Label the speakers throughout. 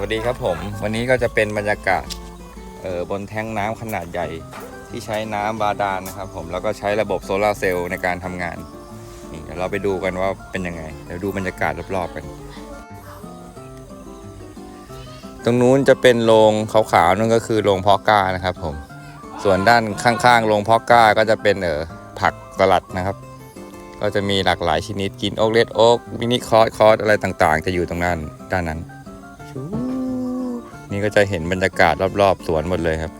Speaker 1: วัสดีครับผมวันนี้ก็จะเป็นบรรยากาศเออบนแท้งน้ำขนาดใหญ่ที่ใช้น้ำบาดาลนะครับผมแล้วก็ใช้ระบบโซลาร์เซลล์ในการทำงานนี่เดี๋ยวเราไปดูกันว่าเป็นยังไงเดี๋ยวดูบรรยากาศรอบๆกัน ตรงนู้นจะเป็นโรงขาวๆนั่นก็คือโรงเพาะก้านะครับผมส่วนด้านข้างๆโรงเพาะก้าก็จะเป็นเออผักสลัดนะครับ ก็จะมีหลากหลายชนิดกินโอ๊กเลดโอ๊กมินิคอร์สคอร์สอะไรต่างๆ จะอยู่ตรงนั้นด้านนั้น นี่ก็จะเห็นบรรยากาศรอบๆสวนหมดเลยครับ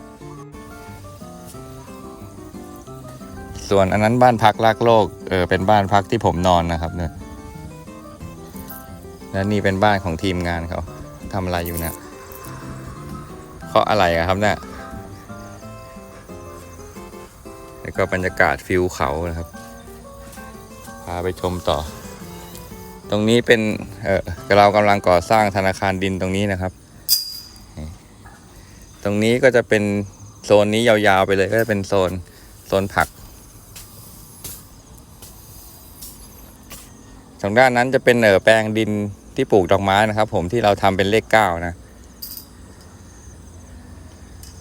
Speaker 1: ส่วนอันนั้นบ้านพักรักโลกเออเป็นบ้านพักที่ผมนอนนะครับเนี่ยและนี่เป็นบ้านของทีมงานเขาทำอะไรอยู่เนี่ยเคาะอะไรครับเนี่ยแล้วก็บรรยากาศฟิวเขานะครับ พาไปชมต่อ ตรงนี้เป็นเออเรากำลังก่อสร้างธนาคารดินตรงนี้นะครับ ตรงนี้ก็จะเป็นโซนนี้ยาวๆไปเลยก็จะเป็นโซนโซนผัก ทางด้านนั้นจะเป็นเออแปลงดินที่ปลูกดอกไม้นะครับ ผมที่เราทำเป็นเลขเก้านะ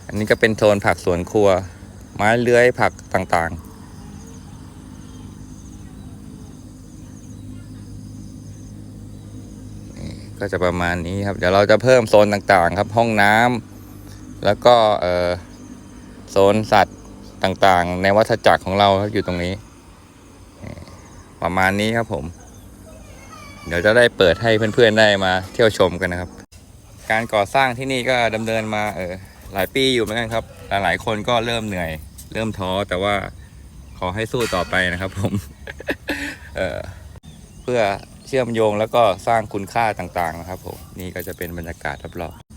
Speaker 1: อันนี้ก็เป็นโซนผักสวนครัว ไม้เลื้อยผักต่างๆก็จะประมาณนี้ครับ เดี๋ยวเราจะเพิ่มโซนต่างๆ ครับ ห้องน้ำ แล้วก็โซนสัตว์ต่างๆ ในวัฏจักรของเราครับอยู่ตรงนี้ ประมาณนี้ครับผม เดี๋ยวจะได้เปิดให้เพื่อนๆได้มาเที่ยวชมกันนะครับ การก่อสร้างที่นี่ก็ดำเนินมาเออหลายปีอยู่เหมือนกันครับ หลายๆคนก็เริ่มเหนื่อย เริ่มท้อแต่ว่าขอให้สู้ต่อไปนะครับผมเออเพื่อเชื่อมโยงแล้วก็สร้างคุณค่าต่างๆนะครับผมนี่ก็จะเป็นบรรยากาศรอบๆ